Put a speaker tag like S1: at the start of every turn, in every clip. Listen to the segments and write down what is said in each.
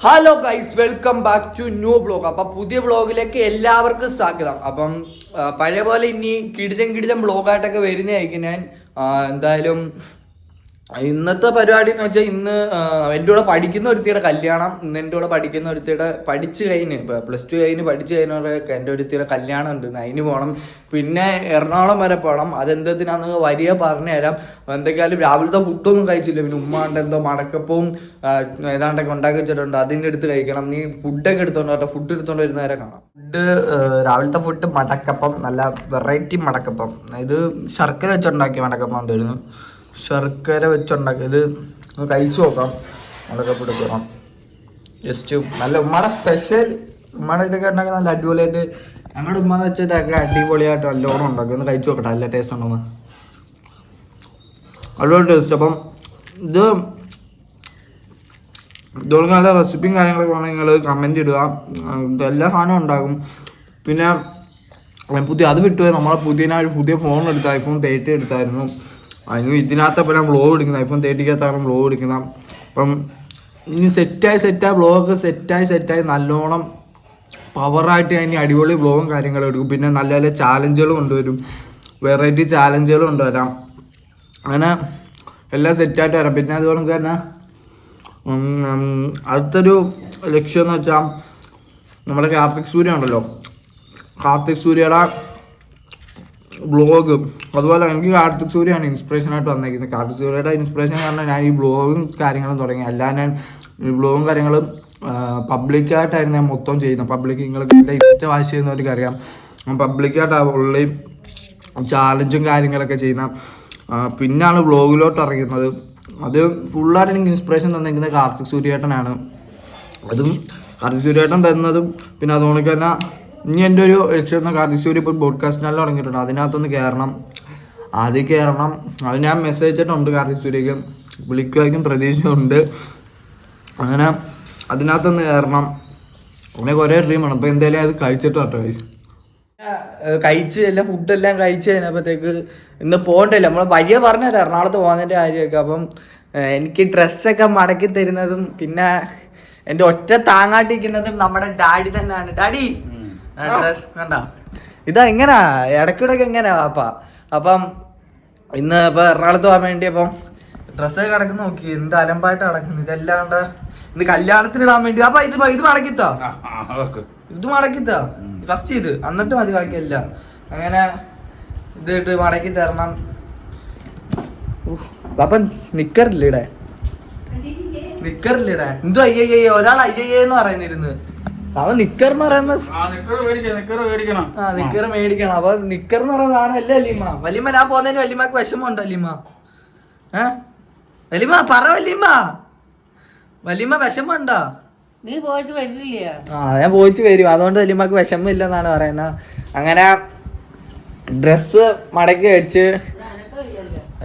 S1: Hello guys welcome back to new blog അപ്പം പുതിയ ബ്ലോഗിലേക്ക് എല്ലാവർക്കും സ്വാഗതം. അപ്പം പഴയ പോലെ ഇനി കിടിലം കിടിലം ബ്ലോഗായിട്ടൊക്കെ വരുന്നതായിരിക്കും ഞാൻ. എന്തായാലും ഇന്നത്തെ പരിപാടി എന്ന് വെച്ചാൽ ഇന്ന് എന്റെ കൂടെ പഠിക്കുന്ന ഒരുത്തിയുടെ കല്യാണം ഇന്ന് എന്റെ കൂടെ പഠിക്കുന്ന ഒരുത്തിയുടെ പഠിച്ച് കഴിഞ്ഞ് പ്ലസ് ടു കഴിഞ്ഞ് പഠിച്ച് കഴിഞ്ഞവരൊക്കെ എന്റെ ഒരുത്തിയുടെ കല്യാണം ഉണ്ട് അതിന് പോകണം പിന്നെ എറണാകുളം വരെ പോകണം അതെന്തത്തിനാന്ന് വരിക പറഞ്ഞു തരാം. എന്തൊക്കെയാലും രാവിലത്തെ ഫുഡൊന്നും കഴിച്ചില്ല. പിന്നെ ഉമ്മാണ്ട് എന്തോ മടക്കപ്പവും ഏതാണ്ടൊക്കെ ഉണ്ടാക്കി വെച്ചിട്ടുണ്ട്. അതിന്റെ അടുത്ത് കഴിക്കണം. നീ ഫുഡൊക്കെ എടുത്തോണ്ട് വരട്ടെ. ഫുഡ് എടുത്തോണ്ട് വരുന്നവരെ കാണാം. ഫുഡ് രാവിലത്തെ ഫുഡ് മടക്കപ്പം നല്ല വെറൈറ്റി മടക്കപ്പം. ഇത് ശർക്കര വെച്ചുണ്ടാക്കിയ മടക്കപ്പം തരുന്നു ശർക്കര വെച്ചുണ്ടാക്കി. ഇത് കഴിച്ചു നോക്കാം. മുളക് പിടിക്കണം ജസ്റ്റ് നല്ല ഉമ്മയുടെ സ്പെഷ്യൽ ഉമ്മയുടെ ഇതൊക്കെ ഉണ്ടാക്കി നല്ല അടിപൊളിയായിട്ട് ഞങ്ങളുടെ ഉമ്മ എന്ന് വെച്ചാൽ ഇതൊക്കെ അടിപൊളിയായിട്ട് നല്ലോണം ഉണ്ടാക്കി. ഒന്ന് കഴിച്ചു നോക്കട്ടെ നല്ല ടേസ്റ്റ് ഉണ്ടെന്ന്. അടിപൊളി ടേസ്റ്റ് അപ്പം ഇത് ഇതുപോലെ നല്ല റെസിപ്പിയും കാര്യങ്ങളൊക്കെ വേണമെങ്കിൽ നിങ്ങൾ കമന്റ് ഇടുക. എല്ലാ സാധനവും ഉണ്ടാകും. പിന്നെ പുതിയ അത് വിട്ടുപോയി നമ്മളെ പുതിയ പുതിയ ഫോൺ എടുത്ത ഐഫോൺ തേർട്ടി എടുത്തായിരുന്നു. അതിന് ഇതിനകത്തപ്പോൾ ഞാൻ ബ്ലോഗ് എടുക്കുന്ന ഐഫോൺ തേർട്ടിക്കകത്താണ് ബ്ലോഗ് എടുക്കുന്നത് അപ്പം ഇനി സെറ്റായി സെറ്റായി ബ്ലോഗൊക്കെ സെറ്റായി സെറ്റായി നല്ലോണം പവറായിട്ട് ഞാൻ ഇനി അടിപൊളി ബ്ലോഗും കാര്യങ്ങളും എടുക്കും. പിന്നെ നല്ല നല്ല ചാലഞ്ചുകളും കൊണ്ടുവരും വെറൈറ്റി ചാലഞ്ചുകളും കൊണ്ടുവരാം അങ്ങനെ എല്ലാം സെറ്റായിട്ട് വരാം. പിന്നെ അതുപോലെ തന്നെ അടുത്തൊരു ലക്ഷ്യം എന്ന് വെച്ചാൽ നമ്മുടെ കാർത്തിക് സൂര്യ ഉണ്ടല്ലോ. കാർത്തിക് സൂര്യയുടെ ബ്ലോഗ് അതുപോലെ എനിക്ക് കാർത്തിക് സൂര്യയാണ് ഇൻസ്പിറേഷൻ ആയിട്ട് വന്നേക്കുന്നത്. കാർത്തിക് സൂര്യയുടെ ഇൻസ്പിറേഷൻ കാരണം ഞാൻ ഈ ബ്ലോഗും കാര്യങ്ങളും തുടങ്ങി. അല്ലാതെ ഞാൻ ഈ ബ്ലോഗും കാര്യങ്ങളും പബ്ലിക്കായിട്ടായിരുന്നു ഞാൻ മൊത്തം ചെയ്യുന്നത്. പബ്ലിക് നിങ്ങൾക്ക് എന്റെ ഇഷ്ട വാശി എന്നവർക്ക് അറിയാം. പബ്ലിക്കായിട്ടാണ് ഉള്ളി ചാലഞ്ചും കാര്യങ്ങളൊക്കെ ചെയ്യുന്ന പിന്നാണ് വ്ളോഗിലോട്ട് ഇറങ്ങുന്നത്. അത് ഫുള്ളായിട്ട് എനിക്ക് ഇൻസ്പിറേഷൻ തന്നിരിക്കുന്നത് കാർത്തിക് സൂര്യേട്ടനാണ്. അതും കാർത്തിക് സൂര്യേട്ടൻ തന്നതും പിന്നെ അതുകൊണ്ട് തന്നെ ഇനി എന്റെ ഒരു ലക്ഷ്യം കാർത്തിക് സൂര്യ ഇപ്പോൾ ബോഡ്കാസ്റ്റ് ചാനൽ തുടങ്ങിയിട്ടുണ്ട്. അതിനകത്തൊന്ന് കയറണം ആദ്യം കയറണം അത് ഞാൻ മെസ്സേജ് അയച്ചിട്ടുണ്ട് കാർത്തിക് സൂര്യക്ക് വിളിക്കുമായിരിക്കും പ്രതീക്ഷയുണ്ട്. അങ്ങനെ അതിനകത്തൊന്ന് കയറണം അങ്ങനെ കുറേ ഡ്രീമാണ് അപ്പോൾ എന്തായാലും അത് കഴിച്ചിട്ട് കേട്ടോ വൈസ് കഴിച്ച് എല്ലാം ഫുഡെല്ലാം കഴിച്ച് കഴിഞ്ഞപ്പോഴത്തേക്ക് ഇന്ന് പോകണ്ടല്ലോ. നമ്മളെ വഴിയെ പറഞ്ഞല്ലോ എറണാകുളത്ത് പോകുന്നതിന്റെ കാര്യമൊക്കെ. അപ്പം എനിക്ക് ഡ്രസ്സൊക്കെ മടക്കി തരുന്നതും പിന്നെ എന്റെ ഒറ്റ താങ്ങാട്ടിരിക്കുന്നതും നമ്മുടെ ഡാഡി തന്നെയാണ്. ഡാഡി! ഡ്രസ് കണ്ട? ഇതാ എങ്ങനാ ഇടയ്ക്കിടയ്ക്ക് എങ്ങനെയാ പാപ്പ അപ്പം ഇന്ന് ഇപ്പൊ എറണാകുളത്ത് പോകാൻ വേണ്ടി അപ്പം ഡ്രസ് കിടക്കുന്ന നോക്കി. എന്ത് അലമ്പായിട്ട് കിടക്കുന്നു ഇതെല്ലാണ്ട് ഇന്ന് കല്യാണത്തിന് ഇടാൻ വേണ്ടി. അപ്പൊ ഇത് ഇത് മടക്കിത്താ? ഇത് മടക്കിത്താ? ഫസ്റ്റ് ഇത്. എന്നിട്ട് മതി ബാക്കിയല്ല. അങ്ങനെ ഇത് ഇട്ട് മടക്കി തരണം. അപ്പൊ നിക്കറില്ല ഇവിടെ? നിക്കറില്ല ഇവിടെ? എന്തോ അയ്യയ്യ ഒരാൾ അയ്യയ്യെന്ന് പറയുന്നിരുന്നു. അവൻ നിക്കർ എന്ന് പറയുന്ന ആ നിക്കർ മേടിക്കണം. അപ്പൊ നിക്കർ എന്ന് പറയുന്ന സാധനം അല്ലേ അല്ലിമ്മ വലിയമ്മ ഞാൻ പോകുന്നതിന് വലിയമ്മക്ക് വിഷമമുണ്ട് അല്ലിമ്മ ഏ? വലിയമ്മ പറ വലിയമ്മ വലിയമ്മ വിഷമമുണ്ടോ?
S2: നീ പോയിട്ട് വരില്ല?
S1: ആ ഞാൻ പോയിട്ട് വരും. അതുകൊണ്ട് വലിയമ്മക്ക് വിഷമമില്ലെന്നാണ് പറയുന്നത്. അങ്ങനെ ഡ്രസ്സ് മടക്കി വെച്ച്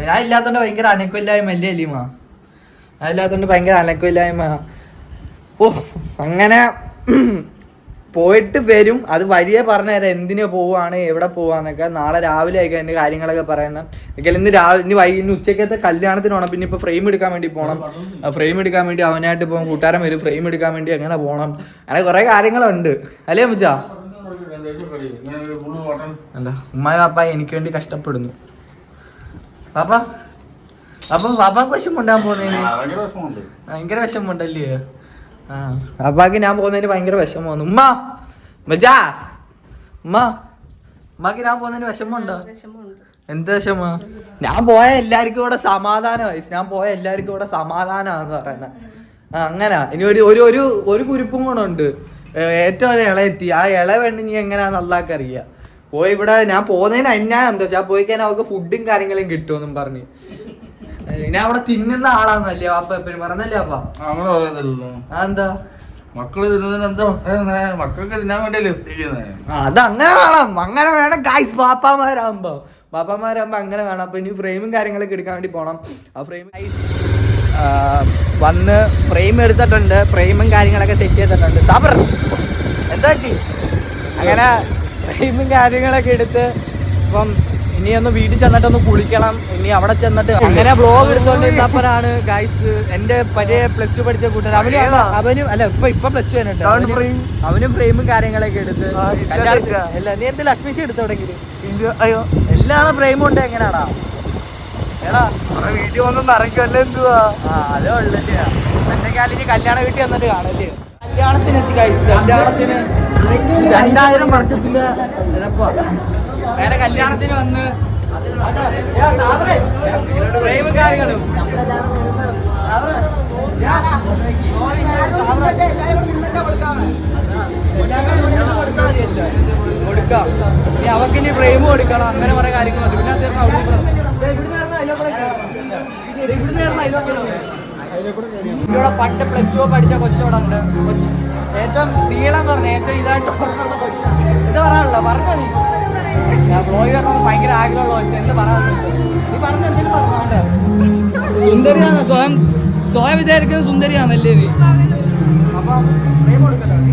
S1: ഞാൻ ഇല്ലാത്തോണ്ട് ഭയങ്കര അനക്കില്ലായ്മ അല്ലേ അല്ലിമ്മ ഞാൻ ഇല്ലാത്തോണ്ട് ഭയങ്കര അനക്കില്ലായ്മ ഓ അങ്ങനെ പോയിട്ട് വരും. അത് വഴിയെ പറഞ്ഞുതരാം. എന്തിനു പോവാണ് എവിടെ പോവാന്നൊക്കെ. നാളെ രാവിലെ ആയിരിക്കും എന്റെ കാര്യങ്ങളൊക്കെ പറയുന്നത് ഒരിക്കലും ഇന്ന് രാവിലെ ഇനി വൈകി ഇന്ന് ഉച്ചക്കത്തെ കല്യാണത്തിന് പോകണം പിന്നെ ഇപ്പൊ ഫ്രെയിം എടുക്കാൻ വേണ്ടി പോകണം ഫ്രെയിം എടുക്കാൻ വേണ്ടി അവനായിട്ട് പോകും കൂട്ടുകാരൻ വരും. ഫ്രെയിം എടുക്കാൻ വേണ്ടി അങ്ങനെ പോകണം അങ്ങനെ കുറെ കാര്യങ്ങളുണ്ട്. അല്ലേ അമ്മച്ചാ? എന്താ? ഉമ്മായ പാപ്പ എനിക്ക് വേണ്ടി കഷ്ടപ്പെടുന്നു. പാപ്പ അപ്പൊ പാപ്പാക്ക് വിഷമുണ്ടാൻ പോകുന്നതിന്? ഭയങ്കര വിഷമമുണ്ടല്ലേ? അപ്പാക്ക് ഞാൻ പോകുന്നതിന് ഭയങ്കര വിഷമമാണ്. ഉമ്മ മജാ. ഉമ്മ ഉമ്മാക്ക് ഞാൻ പോകുന്നതിന് വിഷമമുണ്ടോ? എന്ത് വിഷമ? ഞാൻ പോയ എല്ലാവർക്കും ഇവിടെ സമാധാനമായി ഞാൻ പോയ എല്ലാവർക്കും ഇവിടെ സമാധാനമാന്ന് പറയുന്നത് അങ്ങനെ. ഇനി ഒരു ഒരു ഒരു ഒരു കുരിപ്പും കൂടെ ഉണ്ട്. ഏറ്റവും ഒരു ഇളയെത്തി. ആ ഇള വേണ്ടി നീ എങ്ങനെയാന്ന് അള്ളാക്ക് അറിയാ പോയി ഇവിടെ ഞാൻ പോകുന്നതിന് അന്യായം എന്താ വെച്ചാൽ പോയി കഴിഞ്ഞാൽ അവർക്ക് ഫുഡും കാര്യങ്ങളും കിട്ടുമെന്നും പറഞ്ഞ്. ഞാൻ അവിടെ തിന്നുന്ന ആളാന്നല്ലേ അപ്പ എപ്പോഴും പറഞ്ഞല്ലേ അപ്പ
S3: അങ്ങനെ പറയുന്നില്ലല്ലോ
S1: എന്താ
S3: മക്കൾ തിന്നുന്നതിന് എന്താ? മക്കൾക്ക് തിന്നാൻ വേണ്ടിയല്ലേ ഉദ്ദേശിക്കുന്നത്
S1: ആ, അത് അങ്ങനെ വേണം. അങ്ങനെ വേണം. ഗായ്സ് ബാപ്പാമാരാകുമ്പോ ബാപ്പാമാരാകുമ്പോ അങ്ങനെ വേണം. അപ്പൊ ഇനി ഫ്രെയിമും കാര്യങ്ങളൊക്കെ എടുക്കാൻ വേണ്ടി പോണം. ആ ഫ്രെയിം വന്ന് ഫ്രെയിം എടുത്തിട്ടുണ്ട്. ഫ്രെയിമും കാര്യങ്ങളൊക്കെ സെറ്റ് ചെയ്തിട്ടുണ്ട്. സബർ എന്താ അങ്ങനെ ഫ്രെയിമും കാര്യങ്ങളൊക്കെ എടുത്ത് ഇപ്പം ഇനി ഒന്ന് വീട്ടിൽ ചെന്നിട്ട് ഒന്ന് കുളിക്കണം. ഇനി അവിടെ ചെന്നിട്ട് അങ്ങനെ ബ്ലോഗ് എടുത്തോണ്ടിരുന്നപ്പോഴാണ് ഗൈസ് എന്റെ പഴയ പ്ലസ് ടു പഠിച്ച കൂട്ടുകാർ അവനും അവനും അല്ല ഇപ്പൊ ഇപ്പൊ പ്ലസ് ടു തന്നെ അവനും ഫ്രെയിമും കാര്യങ്ങളൊക്കെ എടുത്ത് അല്ല നീ എന്തെങ്കിലും അഡ്മിഷൻ എടുത്തോടെങ്കിലും അയ്യോ. എല്ലാം ഫ്രെയിമും ഉണ്ട് എങ്ങനെയാടാ? എടാ
S4: വീട്ടിൽ വന്നൊന്നും നിറയ്ക്കുമല്ലോ എന്തുവാ?
S1: അതേ ഉള്ളല്ലേ എന്തൊക്കെയാലും കല്യാണ വീട്ടിൽ വന്നിട്ട് കാണല്ലേ? കല്യാണത്തിന് എത്തി ഗൈസ് കല്യാണത്തിന്. രണ്ടായിരം വർഷത്തിന്റെ വേറെ കല്യാണത്തിന് വന്ന് പ്രേമ. കൊടുക്കാം. ഇനി അവർക്ക് ഇനി ഫ്രെയിം കൊടുക്കണം അങ്ങനെ കുറെ കാര്യങ്ങളുണ്ട് പിന്നെ അദ്ദേഹം ഇവിടുന്ന്. ഇവിടെ പണ്ട് പ്ലസ് ടു പഠിച്ച കൊച്ചോടുണ്ട് കൊച്ചു. ഏറ്റവും നീളം പറഞ്ഞ ഏറ്റവും ഇതായിട്ട് പറഞ്ഞുള്ള കൊച്ചു ഇത് പറയാനുള്ള പറഞ്ഞോ നീ. ബ്ലോഗ് പറഞ്ഞത് ഭയങ്കര ആഗ്രഹമുള്ള എന്ത് പറയാനുള്ളത് നീ പറഞ്ഞു എന്തെങ്കിലും പറഞ്ഞോണ്ട് സുന്ദരിയാണ് സ്വയം സ്വയം വിചാരിക്കുന്നത് സുന്ദരിയാണല്ലേ നീ? അപ്പം ഫ്രെയിം കൊടുക്കല്ലോ. നീ.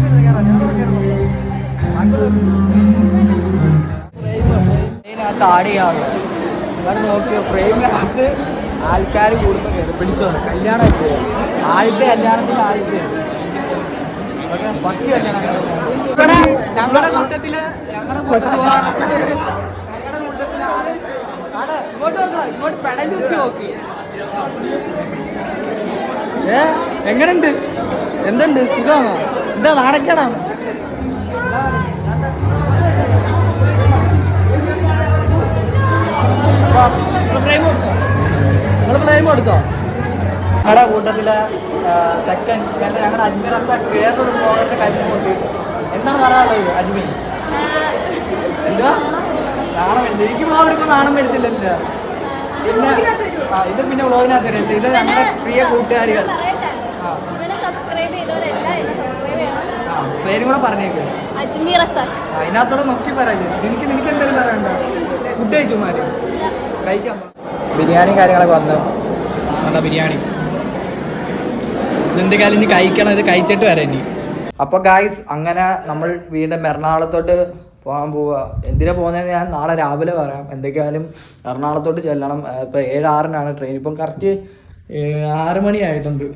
S1: ഫ്രെയിമിനകത്ത് ആഡ് ചെയ്യാറുള്ളത് ഇവിടെ നോക്കിയോ ഫ്രെയിമിനകത്ത് ആൾക്കാർ കയറി പിടിച്ചു കല്യാണം ആദ്യത്തെ കല്യാണത്തിന് ആദ്യത്തെ. ഫസ്റ്റ് കല്യാണം ഞങ്ങളുടെ കൂട്ടത്തിൽ ഞങ്ങളുടെ കൂട്ടത്തിലാണ് ഇങ്ങോട്ട് നോക്കണം ഇങ്ങോട്ട് പെടഞ്ഞു കുത്തി നോക്കി. ഏ എങ്ങനുണ്ട്? എന്തുണ്ട്? സുഖമാണോ? എന്താ കൊടുത്തോ? ഞങ്ങളുടെ കൂട്ടത്തിലെ സെക്കൻഡ് ഞങ്ങളുടെ അജ്മീറസ വേറൊരു പോകത്തെ കഴിഞ്ഞു എന്താണ് പറയാനുള്ളത് അജ്മി എന്താ? നാണം എന്ത്? എനിക്ക് വ്ളോഗ് എടുക്കുമ്പോൾ നാണം എന്താ പിന്നെ ആ ഇത് പിന്നെ വ്ളോഗിനകത്ത് വരുന്നുണ്ട് ഇത് ഞങ്ങളുടെ പ്രിയ കൂട്ടുകാരികൾ. ആ. പേരും കൂടെ പറഞ്ഞേക്ക്.
S5: അജ്മീർ
S1: അതിനകത്തോടെ നോക്കി പറയുന്നത് എനിക്ക് നിനക്ക് എന്തെങ്കിലും പറയണ്ട ഫുഡ് കഴിച്ചുമാര് കഴിക്കാം. ബിരിയാണി കാര്യങ്ങളൊക്കെ വന്നു. നല്ല ബിരിയാണി. ഇതെന്തൊക്കെയാലും ഇനി കഴിക്കണം? ഇത് കഴിച്ചിട്ട് വരാം ഇനി. അപ്പോൾ ഗായ്സ് അങ്ങനെ നമ്മൾ വീണ്ടും എറണാകുളത്തോട്ട് പോകാൻ പോവുക എന്തിനാ പോകുന്നതെന്ന് ഞാൻ നാളെ രാവിലെ പറയാം. എന്തൊക്കെയായാലും എറണാകുളത്തോട്ട് ചെല്ലണം. ഇപ്പോൾ ഏഴ് ആറിനാണ് ട്രെയിൻ ഇപ്പം കറക്റ്റ് ആറ് മണി ആയിട്ടുണ്ട്.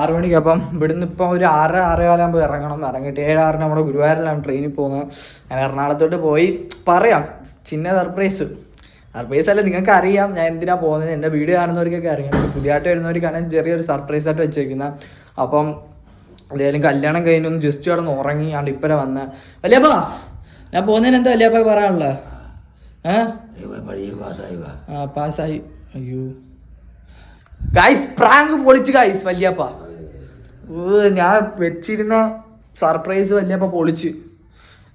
S1: ആറ് മണിക്ക് അപ്പം ഇവിടുന്ന് ഇപ്പം ഒരു ആറ് ആറേകാലാകുമ്പോൾ ഇറങ്ങണം. ഇറങ്ങിയിട്ട് ഏഴ് ആറിന് നമ്മുടെ ഗുരുവായൂരിലാണ് ട്രെയിനിൽ പോകുന്നത്. ഞാൻ എറണാകുളത്തോട്ട് പോയി പറയാം. ചിന്ന സർപ്രൈസ് സർപ്രൈസ് അല്ല നിങ്ങൾക്ക് അറിയാം ഞാൻ എന്തിനാണ് പോകുന്നത്. എന്റെ വീഡിയോ കാണുന്നവർക്കൊക്കെ അറിയാം. പുതിയതായിട്ട് വരുന്നവർക്കാണ് ചെറിയൊരു സർപ്രൈസ് ആയിട്ട് വെച്ചേക്കുന്നത് അപ്പം എന്തായാലും കല്യാണം കഴിഞ്ഞൊന്ന് ജസ്റ്റ് അവിടെ നിന്ന് ഉറങ്ങി ആണ്ട് ഇപ്പഴ വന്ന. വല്യപ്പാ ഞാൻ പോകുന്നതിന് എന്താ വല്യപ്പ പറയാനുള്ള? ആ പാസ്സായി. അയ്യോ. ഗൈസ് പ്രാങ്ക് പൊളിച്ച് ഗൈസ് വല്യപ്പ. ഞാൻ വെച്ചിരുന്ന സർപ്രൈസ് വല്യപ്പ പൊളിച്ച്.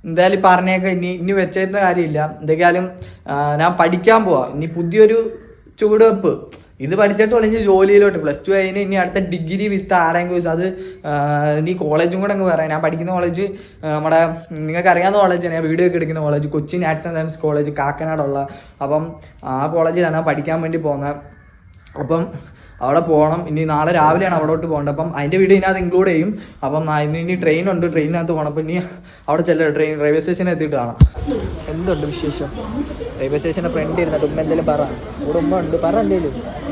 S1: എന്തായാലും പറഞ്ഞേക്കാം ഇനി ഇനി വെച്ചിരുന്ന കാര്യമില്ല. എന്തൊക്കെയാലും ഞാൻ പഠിക്കാൻ പോവാ. ഇനി പുതിയൊരു ചുവടുവെപ്പ്. ഇത് പഠിച്ചിട്ട് ഒളിഞ്ഞ് ജോലിയിലോട്ട്. പ്ലസ് ടു കഴിഞ്ഞ് ഇനി അടുത്ത ഡിഗ്രി വിത്ത് ആരെങ്കിലും അത് നീ കോളേജും കൂടെ അങ്ങ് പറയാം. ഞാൻ പഠിക്കുന്ന കോളേജ് നമ്മുടെ നിങ്ങൾക്ക് അറിയാവുന്ന കോളേജാണ് ഞാൻ വീഡിയോ ഒക്കെ എടുക്കുന്ന college Kochi arts and science college കാക്കനാടുള്ള. അപ്പം ആ കോളേജിലാണ് പഠിക്കാൻ വേണ്ടി പോകുന്നത്. അപ്പം അവിടെ പോകണം ഇനി നാളെ രാവിലെയാണ് അവിടോട്ട് പോകേണ്ടത്. അപ്പം അതിന്റെ വീഡിയോ ഇതിനകത്ത് ഇൻക്ലൂഡ് ചെയ്യും. അപ്പം നാ- ഇനി ട്രെയിൻ ഉണ്ട്. ട്രെയിനകത്ത് പോകണം അപ്പം ഇനി അവിടെ ചെല്ല ട്രെയിൻ റെയിൽവേ സ്റ്റേഷനിൽ എത്തിയിട്ട് കാണാം. എന്തുണ്ട് വിശേഷം? റെയിൽവേ സ്റ്റേഷന്റെ ഫ്രണ്ട് ഇരുന്നിട്ട് ഉമ്മ എന്തെങ്കിലും പറ. ഇവിടെ ഉമ്മ ഉണ്ട്. പറ എന്തേലും.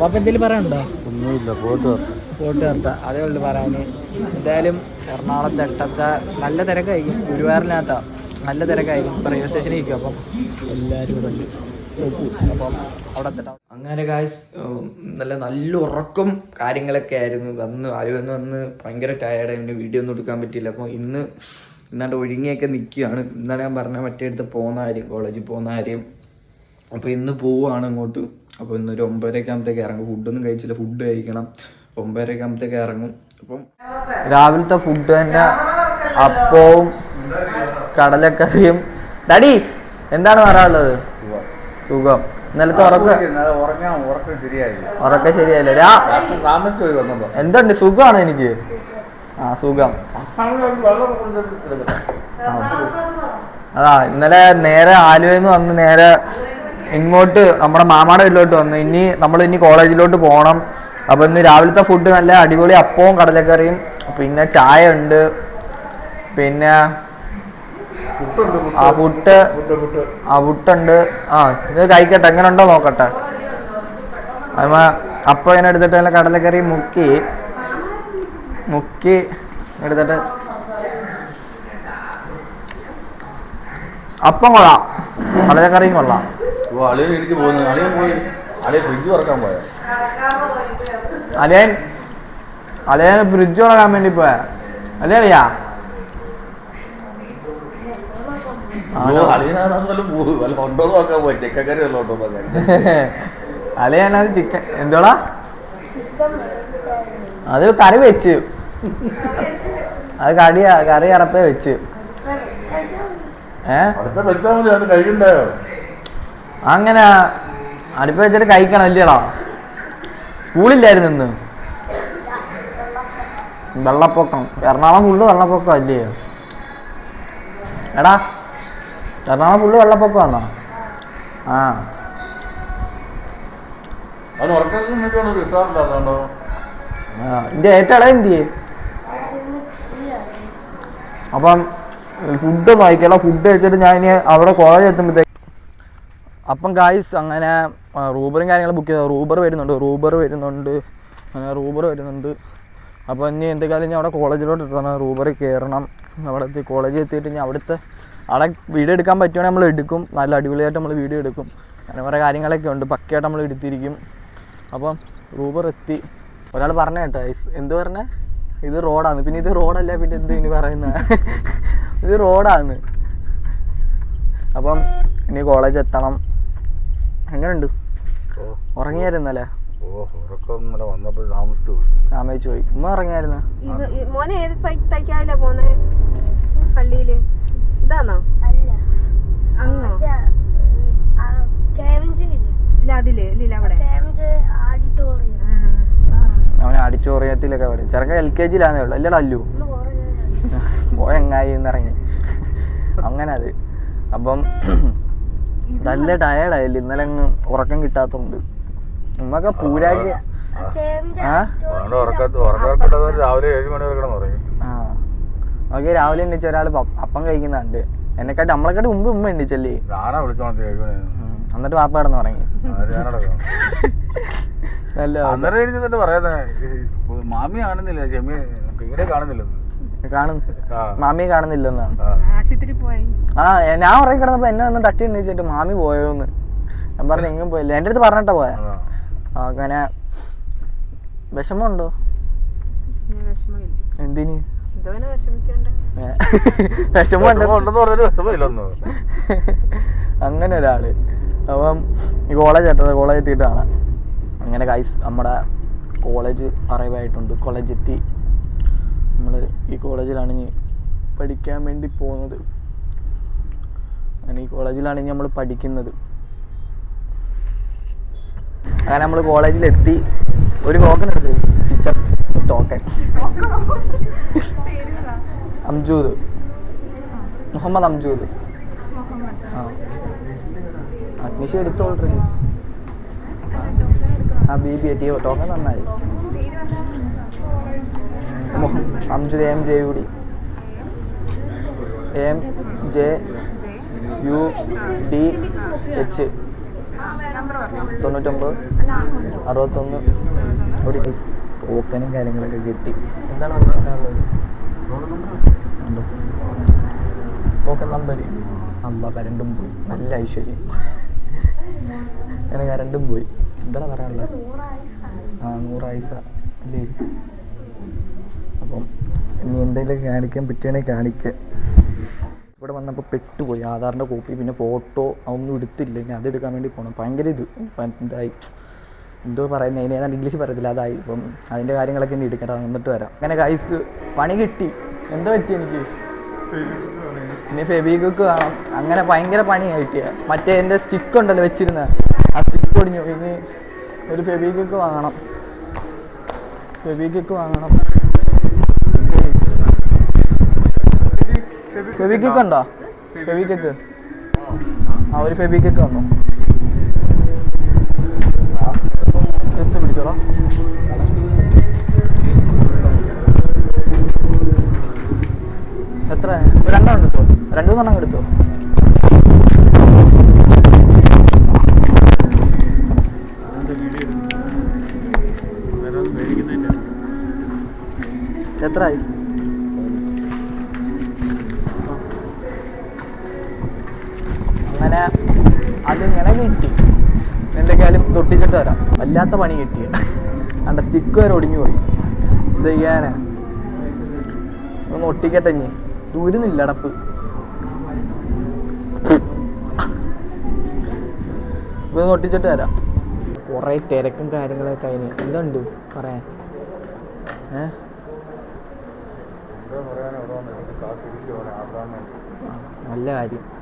S1: വാപ്പ എന്തെങ്കിലും പറയാനുണ്ടോ?
S3: ഒന്നുമില്ല പോട്ട്
S1: പോട്ട് നിർത്ത അതേ ഉള്ളു പറയാൻ എന്തായാലും എറണാകുളത്ത് എട്ടത്തെ നല്ല തിരക്കായിരിക്കും. ഗുരുവായൂരിനകത്താ നല്ല തിരക്കായിരിക്കും. ഇപ്പൊ റെയിൽവേ സ്റ്റേഷനിൽ ഇരിക്കും. അപ്പം എല്ലാവരും അപ്പം അവിടെ എത്തട്ടെ. അങ്ങനെ ഗായ്സ് നല്ല നല്ല ഉറക്കം കാര്യങ്ങളൊക്കെ ആയിരുന്നു. വന്ന് ആര് വന്ന് വന്ന് ഭയങ്കര ടയർഡായി വീഡിയോ ഒന്നും എടുക്കാൻ പറ്റിയില്ല. അപ്പോൾ ഇന്ന് ഇന്നാണ്ട് ഒഴുങ്ങിയൊക്കെ നിൽക്കുകയാണ് ഇന്നാണ് ഞാൻ പറഞ്ഞ മറ്റേ അടുത്ത് പോകുന്ന കാര്യം കോളേജിൽ പോകുന്ന കാര്യം. അപ്പോൾ ഇന്ന് പോവുകയാണ് അങ്ങോട്ട്. അപ്പോൾ ഇന്നൊരു ഒമ്പതരയൊക്കെ ആകുമ്പോഴത്തേക്ക് ഇറങ്ങും. ഫുഡൊന്നും കഴിച്ചില്ല. ഫുഡ് കഴിക്കണം. ഒമ്പതരയൊക്കെ ആകുമ്പോഴത്തേക്ക് ഇറങ്ങും. അപ്പം രാവിലത്തെ ഫുഡ് തന്നെ അപ്പവും കടലക്കറിയും. ഡാഡി എന്താണ് പറയാനുള്ളത്? സുഖം. ഇന്നലത്തെ ഉറക്ക
S3: ഉറക്കം ശരിയായി
S1: ഉറക്ക ശരിയല്ലേ രാ
S3: താമസിച്ച് പോയി വന്നപ്പോ
S1: എന്തുണ്ട്? സുഖമാണ് എനിക്ക്? ആ സുഖം. ആ. അതാ ഇന്നലെ നേരെ ആലുവയിൽ നിന്ന് വന്ന് നേരെ ഇങ്ങോട്ട് നമ്മുടെ മാമാടെ വീട്ടിലോട്ട് വന്നു. ഇനി നമ്മൾ ഇനി കോളേജിലോട്ട് പോകണം. അപ്പൊ ഇന്ന് രാവിലത്തെ ഫുഡ് നല്ല അടിപൊളി അപ്പവും കടലക്കറിയും പിന്നെ ചായ ഉണ്ട്. പിന്നെ ആ പുട്ട്. ആ പുട്ടുണ്ട്. ആ ഇത് കഴിക്കട്ടെ. എങ്ങനെ ഉണ്ടോ നോക്കട്ടെ. അമ്മ അപ്പം ഇങ്ങനെ എടുത്തിട്ട് നല്ല കടലക്കറി മുക്കി. മുക്കി എടുത്തിട്ട്. അപ്പം കൊള്ളാം. കടലക്കറിയും കൊള്ളാം.
S3: ഓ അളിയൻ എനിക്ക് പോകുന്നത് അളിയൻ പോയി. അളിയൻ ഫ്രിഡ്ജ് തുറക്കാൻ പോയ?
S1: അലയൻ അലയൻ ഫ്രിഡ്ജ് തുറക്കാൻ വേണ്ടി പോയ. അല്ലേ
S3: അളിയാ?
S1: അലയനത് ചിക്കൻ. എന്തോളാ അത് കറി വെച്ച്. അത് കടി കറി അറപ്പേ വെച്ച്. ഏഹ്
S3: അടുത്ത വെച്ചാൽ മതി അത് കഴിക്കണ്ടായോ
S1: അങ്ങനെ അടുപ്പ് വെച്ചിട്ട് കഴിക്കണം ഇല്ലടാ. സ്കൂളില്ലായിരുന്നു ഇന്ന് വെള്ളപ്പൊക്കം. എറണാകുളം ഫുള്ള് വെള്ളപ്പൊക്കം അല്ലേ? എടാ എറണാകുളം ഫുള്ള്
S3: വെള്ളപ്പൊക്കം ആണോ
S1: ആ, ഇന്റെ ഏറ്റവും ഇളയ എന്ത് അപ്പം ഫുഡ് നോക്കിയല്ല ഫുഡ് കഴിച്ചിട്ട് ഞാൻ ഇനി അവിടെ കോളേജ് എത്തുമ്പോഴത്തേക്ക് അപ്പം ഗായ്സ് അങ്ങനെ റൂബറും കാര്യങ്ങളും ബുക്ക് ചെയ്തു റൂബർ വരുന്നുണ്ട് റൂബർ വരുന്നുണ്ട് അങ്ങനെ റൂബർ വരുന്നുണ്ട്. അപ്പോൾ ഇനി എന്തെങ്കിലും ഞാൻ അവിടെ കോളേജിലോട്ട് എത്തണം റൂബറിൽ കയറണം. അവിടെ കോളേജിൽ എത്തിയിട്ട് ഇനി അവിടുത്തെ അവിടെ വീഡിയോ എടുക്കാൻ പറ്റുവാണെങ്കിൽ നമ്മൾ എടുക്കും. നല്ല അടിപൊളിയായിട്ട് നമ്മൾ വീഡിയോ എടുക്കും. അങ്ങനെ കുറേ കാര്യങ്ങളൊക്കെ ഉണ്ട് പക്കയായിട്ട് നമ്മൾ എടുത്തിരിക്കും. അപ്പം റൂബർ എത്തി. ഒരാൾ പറഞ്ഞ കേട്ടോ. എന്ത് പറഞ്ഞേ? ഇത് റോഡാണ് പിന്നെ ഇത് റോഡല്ല പിന്നെ എന്ത് ഇനി പറയുന്ന? ഇത് റോഡാണ് അപ്പം ഇനി കോളേജ് എത്തണം. എങ്ങനെയുണ്ട് ഉറങ്ങിയായിരുന്നല്ലേ
S3: ഓ ഉറക്കം ഇന്നലെ വന്നപ്പോൾ താമസിച്ചു പോയി.
S1: രാമേച്ച് പോയി. ഉമ്മ ഉറങ്ങിയായിരുന്ന.
S6: ഇത് ഈ- മോനെ ഏത് പോന്നെ? പള്ളിയിൽ. ഇതാണോ അങ്ങോ? ഇല്ല? അതിൽ ഇല്ല അവിടെ. ആ.
S1: അവൻ ആഡിറ്റോറിയത്തിലൊക്കെ പഠിച്ചു. ചെറുക്കൻ എൽ കെ ജിയിലാന്നേ ഉള്ളു. അല്ലടാ അല്ലു. പോയ എങ്ങായി അങ്ങനെ അത് അപ്പം നല്ല ടയർഡായില്ല ഇന്നലെ അങ്ങ് ഉറക്കം കിട്ടാത്തോണ്ട്. ഉമ്മക്ക പൂരാക്കി
S3: രാവിലെ ഏഴ് മണി വരെ കിടന്ന്
S1: ഓക്കെ രാവിലെ എണ്ണിച്ച ഒരാൾ അപ്പം കഴിക്കുന്നുണ്ട്. എന്നെക്കാട്ടി നമ്മളെക്കാട്ടി മുമ്പ് ഉമ്മ എണ്ണിച്ചല്ലേ. എന്നിട്ട് വാപ്പ കിടന്ന്
S3: പറഞ്ഞു
S1: നല്ല
S3: മാമി കാണുന്നില്ല ചെമ്മി ഇങ്ങനെ കാണുന്നില്ലെന്ന്
S1: കാണുന്നു.
S3: മാമി
S1: മാമിയെ കാണുന്നില്ലെന്നാണ്.
S3: ആ.
S6: പോയി.
S1: ആ ഞാൻ ഉറങ്ങി കിടന്നപ്പോ എന്നെ ഒന്ന് തട്ടി എണ്ണിച്ചിട്ട് മാമി പോയോന്ന്. ഞാൻ പറഞ്ഞു എങ്ങും പോയില്ല. എന്റെ അടുത്ത് പറഞ്ഞിട്ടാ പോയ. അങ്ങനെ വിഷമമുണ്ടോ? എന്തിന്? അങ്ങനെ ഒരാൾ. അപ്പം ഈ കോളേജ് എത്തത് കോളേജ് എത്തിയിട്ടാണ് അങ്ങനെ കൈസ് നമ്മുടെ കോളേജ് അറിവായിട്ടുണ്ട് കോളേജ് എത്തി. നമ്മൾ ഈ കോളേജിലാണ് ഇനി പഠിക്കാൻ വേണ്ടി പോകുന്നത്. അങ്ങനെ ഈ കോളേജിലാണ് ഇനി നമ്മൾ പഠിക്കുന്നത്. അങ്ങനെ നമ്മൾ കോളേജിലെത്തി. ഒരു ടോക്കൺ എടുത്തു ടീച്ചർ ടോക്കൺ അംജൂദ്. മുഹമ്മദ് അംജൂദ്. ആ. അഡ്മിഷൻ എടുത്തു ഓൾറെഡി ആ ബി ബി എത്തിയോ ടോക്കൺ നന്നായി. Amjud M J U D. M J U D H. തൊണ്ണൂറ്റൊമ്പത് അറുപത്തൊന്ന് ഒരു എസ്. ടോക്കനും കാര്യങ്ങളൊക്കെ കിട്ടി. എന്താണ് പറയാനുള്ളത് ടോക്കൺ നമ്പർ അമ്പ കരണ്ടും പോയി. നല്ല ഐശ്വര്യം. അങ്ങനെ കരണ്ടും പോയി. എന്താണ് പറയാനുള്ളത്? ആ നൂറായിസ അല്ലേ? ഇനി എന്തെങ്കിലും കാണിക്കാൻ പറ്റുകയാണെങ്കിൽ കാണിക്കുക ഇവിടെ വന്നപ്പോൾ പെട്ടുപോയി. ആധാറിന്റെ കോപ്പി പിന്നെ ഫോട്ടോ അതൊന്നും എടുത്തില്ല. ഇനി അതെടുക്കാൻ വേണ്ടി പോകണം ഭയങ്കര ഇത്. എന്തായി എന്തോ പറയുന്നത് അതിനെ ഏതാണ്ട് ഇംഗ്ലീഷ് പറയത്തില്ല. അതായി. ഇപ്പം അതിന്റെ കാര്യങ്ങളൊക്കെ ഇനി എടുക്കട്ടെ. എന്നിട്ട് വരാം. അങ്ങനെ കൈസ് പണി കിട്ടി. എന്താ പറ്റി എനിക്ക്? ഇനി ഫെബിക്ക് വേണം. അങ്ങനെ ഭയങ്കര പണി കിട്ടിയ. മറ്റേ എന്റെ സ്റ്റിക്ക് ഉണ്ടല്ലോ വെച്ചിരുന്ന. ആ സ്റ്റിക്ക് ഒടിഞ്ഞു. ഇനി ഒരു ഫെബിക്ക് വാങ്ങണം ഫെബിക്ക് വാങ്ങണം ഫെബിക്ക് ഉണ്ടോ? ഫെബിക്ക് ആ ഒരു ഫെബിക്ക് വന്നോ. ജസ്റ്റ് പിടിച്ചോളാം. എത്ര? രണ്ടെണ്ണം എടുത്തോ? രണ്ടു മൂന്നെണ്ണം എടുത്തോ. എത്രയായി അങ്ങനെ അതിങ്ങനെ കിട്ടി എന്തൊക്കെയാലും തൊട്ടിച്ചിട്ട് വരാം. വല്ലാത്ത പണി കിട്ടി. അണ്ട സ്റ്റിക്ക് വരെ ഒടിഞ്ഞു പോയി. ഇത് ചെയ്യാനാ? ഒന്ന് ഒട്ടിക്കട്ടെ ഇനി. ദൂരുന്നില്ല അടപ്പ്. ഇതൊന്ന് ഒട്ടിച്ചിട്ട് വരാം. കുറേ തിരക്കും കാര്യങ്ങളൊക്കെ അതിന് എന്തുണ്ട് പറയാൻ. ഏഹ് നല്ല കാര്യം.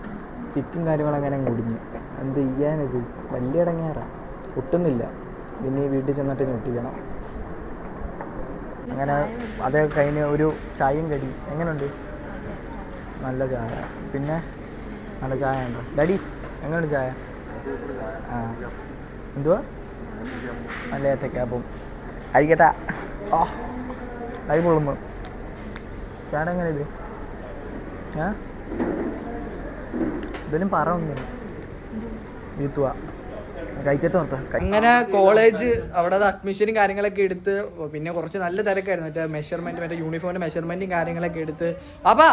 S1: സ്റ്റിക്കും കാര്യങ്ങളൊക്കെ അങ്ങനെ മുടിഞ്ഞു എന്ത് ചെയ്യാനിത് വലിയ കുട്ടുന്നില്ല ഒട്ടുന്നില്ല. ഇനി വീട്ടിൽ ചെന്നിട്ട് ഇനി ഒട്ടിക്കണം. അങ്ങനെ അത് കഴിഞ്ഞ് ഒരു ചായയും കടി. എങ്ങനെയുണ്ട് നല്ല ചായ. പിന്നെ നല്ല ചായ ഉണ്ടോ? ഡാഡി എങ്ങനെയുണ്ട് ചായ? ആ. എന്തുവാ? നല്ല ഏത്തക്കാപ്പം കഴിക്കട്ടാ ഓ അരി പൊള്ളുന്നു ചേട്ടൻ എങ്ങനെ ഇത്? ഏ? ഇതിലും പറ ഒന്നും. വീത്തുക അങ്ങനെ കോളേജ് അവിടെ അഡ്മിഷനും കാര്യങ്ങളൊക്കെ എടുത്ത് പിന്നെ കുറച്ച് നല്ല തിരക്കായിരുന്നു. മറ്റേ മെഷർമെന്റ് മറ്റേ യൂണിഫോമിന്റെ മെഷർമെന്റും കാര്യങ്ങളൊക്കെ എടുത്ത്. അപ്പാ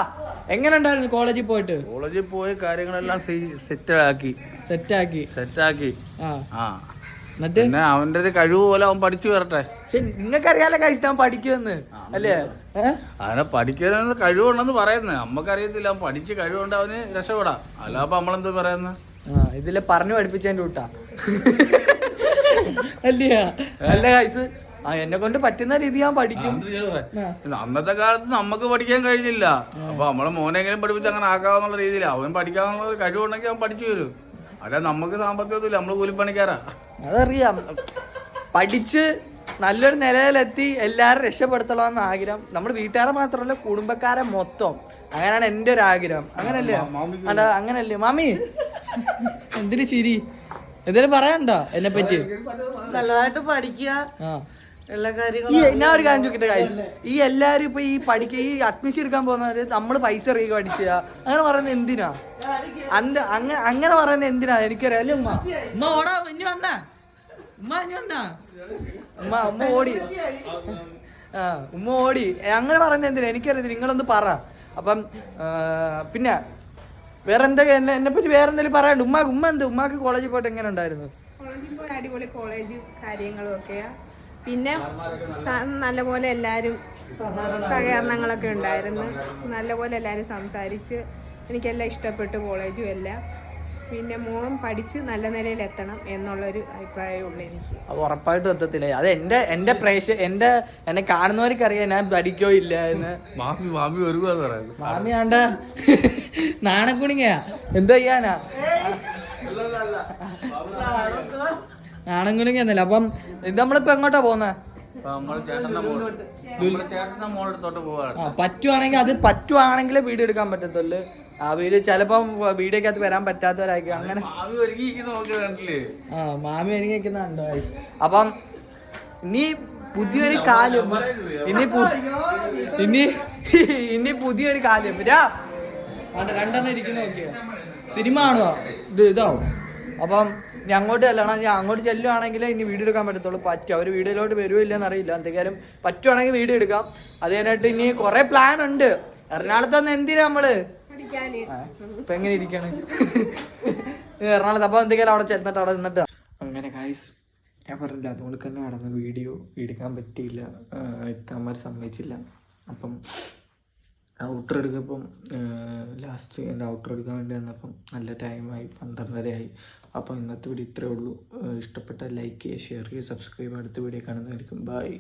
S1: എങ്ങനെ ഉണ്ടായിരുന്നു കോളേജിൽ പോയിട്ട്?
S3: കോളേജിൽ പോയി കാര്യങ്ങളെല്ലാം സെറ്റ് ആക്കി.
S1: സെറ്റാക്കി
S3: സെറ്റാക്കി
S1: ആ.
S3: ആ.
S1: എന്നിട്ട്?
S3: അവന്റെ ഒരു കഴിവ് പോലെ അവൻ പഠിച്ചു വരട്ടെ.
S1: പക്ഷെ നിങ്ങൾക്ക് അറിയാലോ കഴിച്ചിട്ട് ഞാൻ പഠിക്കുമെന്ന്. അല്ലേ?
S3: അവനെ പഠിക്കുന്ന കഴിവുണ്ടെന്ന് പറയുന്നത്. നമുക്കറിയത്തില്ല അവൻ പഠിച്ച് കഴിവുണ്ട് അവന് രക്ഷപ്പെടാം. അല്ലാപ്പൊ നമ്മളെന്ത്
S1: പറയുന്ന? ഇതിലെ പറഞ്ഞു പഠിപ്പിച്ചതിന്റെ കൂട്ടാ. അല്ലയാ? അല്ല കൈസ് ആ എന്നെ കൊണ്ട് പറ്റുന്ന രീതി ഞാൻ പഠിക്കും.
S3: അന്നത്തെ കാലത്ത് നമുക്ക് പഠിക്കാൻ കഴിഞ്ഞില്ല. അപ്പൊ നമ്മളെ മോനെങ്കിലും പഠിപ്പിച്ച് അങ്ങനെ ആക്കാവുന്ന രീതിയിൽ അവൻ ഒരു കഴിവുണ്ടെങ്കിൽ അവൻ പഠിച്ചു വരും. അല്ല നമുക്ക് സാമ്പത്തികമൊന്നുമില്ല നമ്മൾ കൂലിപ്പണിക്കാരാ.
S1: അതറിയാം. പഠിച്ച് നല്ലൊരു നിലയിലെത്തി എല്ലാവരും രക്ഷപ്പെടുത്തണമെന്ന് ആഗ്രഹം. നമ്മുടെ വീട്ടുകാരെ മാത്രമല്ല കുടുംബക്കാരെ മൊത്തം. അങ്ങനെയാണ് എന്റെ ഒരു ആഗ്രഹം. അങ്ങനല്ലേ? അല്ല അങ്ങനല്ലേ? മാമി എന്തിനു ചിരി? എന്തേലും പറയണ്ടോ എന്നെ പറ്റി
S2: നല്ലതായിട്ട് പഠിക്കുക. എല്ലാ
S1: ഈ ഞാൻ ഒരു കാര്യം ചോദിക്കട്ടെ guys. ഈ എല്ലാരും ഇപ്പൊ ഈ പഠിക്ക ഈ അഡ്മിഷൻ എടുക്കാൻ പോകുന്നവര് നമ്മൾ പൈസ ഇറങ്ങി പഠിച്ച അങ്ങനെ പറയുന്നത് എന്തിനാ? അങ്ങനെ അങ്ങനെ പറയുന്നത് എന്തിനാ? എനിക്കറിയാം. അല്ലേ ഉമ്മ? ഉമ്മ ഓടാ ഇനി വന്നാ. ഉമ്മ വന്നാ? ഉമ്മ ഉമ്മ ഓടി. ആ ഉമ്മ ഓടി. അങ്ങനെ പറയുന്നത് എന്തിനാ? എനിക്കറിയത്തില്ല. നിങ്ങളൊന്ന് പറ. അപ്പം പിന്നെ വേറെ എന്തൊക്കെ? എന്നെ എന്നെ പറ്റി വേറെ എന്തെങ്കിലും പറയാണ്ട് ഉമ്മ ഉമ്മ എന്ത്? ഉമ്മാക്ക് കോളേജിൽ പോയിട്ട് എങ്ങനെ ഉണ്ടായിരുന്നു?
S6: കോളേജിൽ പോയി അടിപൊളി കോളേജ് കാര്യങ്ങളും ഒക്കെയാ. പിന്നെ നല്ലപോലെ എല്ലാവരും സഹകരണങ്ങളൊക്കെ ഉണ്ടായിരുന്നു. നല്ലപോലെ എല്ലാവരും സംസാരിച്ച് എനിക്കെല്ലാം ഇഷ്ടപ്പെട്ടു കോളേജും എല്ലാം. പിന്നെ മോൻ പഠിച്ച് നല്ല നിലയിൽ എത്തണം എന്നുള്ളൊരു അഭിപ്രായമേ ഉള്ളൂ എനിക്ക്.
S1: അത് ഉറപ്പായിട്ടും എത്തത്തില്ല. അത് എന്റെ എന്റെ പ്രേക്ഷ എന്റെ എന്നെ കാണുന്നവർക്ക് അറിയാം ഞാൻ പഠിക്കോ ഇല്ല എന്ന്.
S3: മാമി മാമി ഒരുപാട്
S1: മാമി ആണ്ട നാണക്കുണിങ്ങയാ? എന്താ ചെയ്യാനാ? നാണക്കുണിങ്ങന്നല്ല അപ്പം ഇത് നമ്മളിപ്പോ എങ്ങോട്ടാ
S3: പോവാണ്
S1: പറ്റുവാണെങ്കിൽ അത് പറ്റുവാണെങ്കിലേ വീട് എടുക്കാൻ പറ്റത്തുള്ളൂ. ആ വീഡിയോ അകത്ത് വരാൻ പറ്റാത്തവരായിരിക്കും. അങ്ങനെ. ആ മാമി എനിക്ക് നിൽക്കുന്നുണ്ട്. അപ്പം ഇനി പുതിയൊരു കാലം. ഇനി ഇനി ഇനി പുതിയൊരു കാലം. രാ. രണ്ടെണ്ണം ഇരിക്കുന്ന നോക്കിയോ. സിനിമ ആണോ ഇത് ഇതാവും. അപ്പം ഞാൻ അങ്ങോട്ട് ചെല്ലണം. ഞാൻ അങ്ങോട്ട് ചെല്ലുവാണെങ്കിൽ ഇനി വീഡിയോ എടുക്കാൻ പറ്റത്തുള്ളൂ. പറ്റും. അവർ വീഡിയോയിലോട്ട് വരുമോ ഇല്ലെന്ന് അറിയില്ല എന്തെങ്കിലും പറ്റുവാണെങ്കിൽ വീഡിയോ എടുക്കാം. അത് കഴിഞ്ഞിട്ട് ഇനി കുറെ പ്ലാൻ ഉണ്ട്. എറണാകുളത്ത് വന്ന് എന്തിനാ
S6: നമ്മൾ?
S1: ഇപ്പൊ എങ്ങനെ ഇരിക്കാണ്? എറണാകുളത്ത് അപ്പൊ എന്തെങ്കിലും അവിടെ ചെന്നിട്ട് അവിടെ നിന്നിട്ട്? അങ്ങനെ കായ്സ് ഞാൻ പറഞ്ഞില്ല അതുകൊണ്ട് തന്നെ നടന്ന് വീഡിയോ എടുക്കാൻ പറ്റിയില്ല. എത്താന്മാർ സമ്മതിച്ചില്ല. അപ്പം ഔട്ടർ എടുക്കപ്പം ലാസ്റ്റ് എന്റെ ഔട്ടർ എടുക്കാൻ വേണ്ടി വന്നപ്പം നല്ല ടൈമായി പന്ത്രണ്ടരയായി അപ്പോൾ ഇന്നത്തെ വീഡിയോ ഇത്രയേ ഉള്ളൂ. ഇഷ്ടപ്പെട്ട ലൈക്ക് ചെയ്യുക ഷെയർ ചെയ്യുക സബ്സ്ക്രൈബ് അടുത്ത വീഡിയോ കാണുന്നതായിരിക്കും. ബൈ